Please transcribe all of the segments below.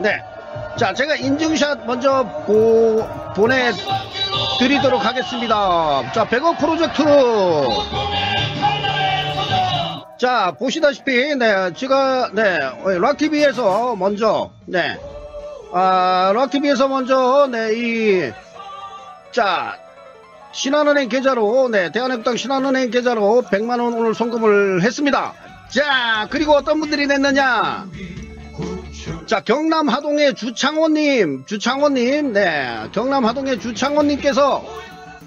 네. 자, 제가 인증샷 먼저 보, 보내드리도록 하겠습니다. 자, 100억 프로젝트. 자, 보시다시피, 네, 제가, 네, 락TV에서 먼저, 네, 아, 락TV에서 먼저, 네, 이, 자, 신한은행 계좌로, 네, 대한민국당 신한은행 계좌로 100만원 오늘 송금을 했습니다. 자, 그리고 어떤 분들이 냈느냐? 자, 경남 하동의 주창호님, 주창호님, 네, 경남 하동의 주창호님께서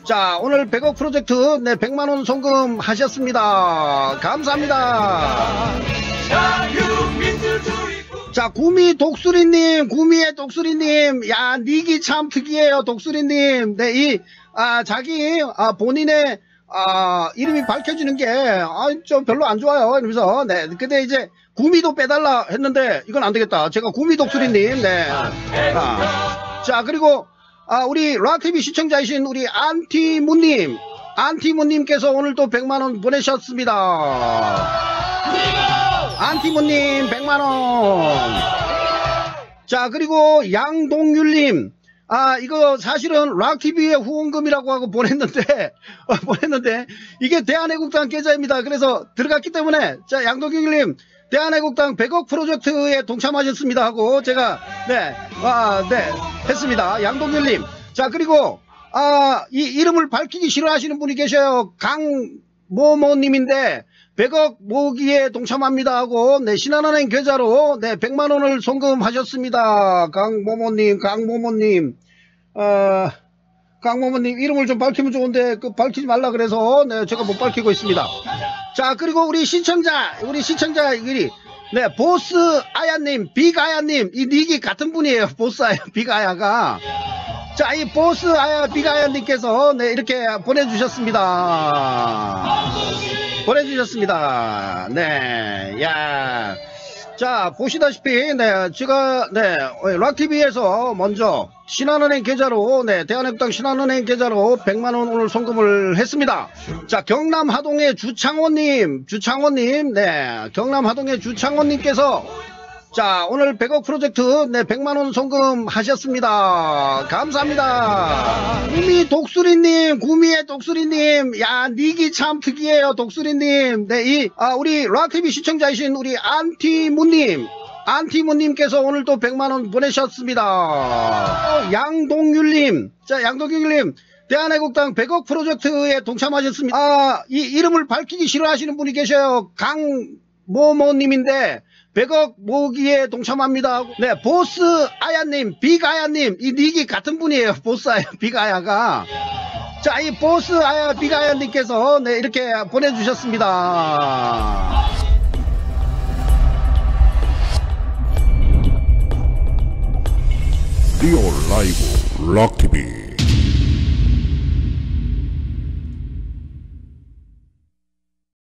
자, 오늘 100억 프로젝트, 네, 100만원 송금 하셨습니다. 감사합니다. 자, 구미 독수리님, 구미의 독수리님, 야, 닉이 참 특이해요, 독수리님. 네, 이, 아, 자기, 아, 본인의, 아, 이름이 밝혀지는 게, 아, 좀 별로 안 좋아요. 이러면서, 네. 근데 이제, 구미도 빼달라 했는데, 이건 안 되겠다. 제가 구미 독수리님, 네. 아, 자, 그리고, 아, 우리 락TV 시청자이신 우리 안티무님, 안티무님께서 오늘 또 100만원 보내셨습니다. 안티무님, 100만원. 자, 그리고 양동률님, 아, 이거 사실은 락TV의 후원금이라고 하고 보냈는데, 어, 보냈는데, 이게 대한애국당 계좌입니다. 그래서 들어갔기 때문에, 자, 양동규님, 대한애국당 100억 프로젝트에 동참하셨습니다 하고, 제가, 네, 아, 네, 했습니다. 양동규님. 자, 그리고, 아, 이 이름을 밝히기 싫어하시는 분이 계셔요. 강모모님인데, 100억 모기에 동참합니다 하고, 네, 신한은행 계좌로, 네, 100만 원을 송금하셨습니다. 강모모님, 강모모님. 어, 강모모님 이름을 좀 밝히면 좋은데 그 밝히지 말라 그래서 네 제가 못 밝히고 있습니다. 자 그리고 우리 시청자 우리 시청자 우리 네 보스 아야님 빅아야님 이 닉이 같은 분이에요 보스 아야 빅아야가 자 이 보스 아야 빅아야님께서 네 이렇게 보내주셨습니다. 보내주셨습니다. 네, 야. 자, 보시다시피, 네, 제가, 네, 락TV에서 먼저 신한은행 계좌로, 네, 대한민국당 신한은행 계좌로 100만원 오늘 송금을 했습니다. 자, 경남 하동의 주창호님, 주창호님, 네, 경남 하동의 주창호님께서 자, 오늘 100억 프로젝트, 네, 100만원 송금 하셨습니다. 감사합니다. 구미 독수리님, 구미의 독수리님, 야, 닉이 참 특이해요, 독수리님. 네, 이, 아, 우리 락TV 시청자이신 우리 안티무님, 안티무님께서 오늘 또 100만원 보내셨습니다. 어, 양동률님, 자, 양동률님, 대한애국당 100억 프로젝트에 동참하셨습니다. 아, 이 이름을 밝히기 싫어하시는 분이 계셔요. 강 모모님인데, 100억 모기에 동참합니다. 네, 보스 아야님, 빅아야님, 이 닉이 같은 분이에요. 보스 아야, 빅아야가. 자, 이 보스 아야, 빅아야님께서 네, 이렇게 보내주셨습니다. 리오 라이브 락TV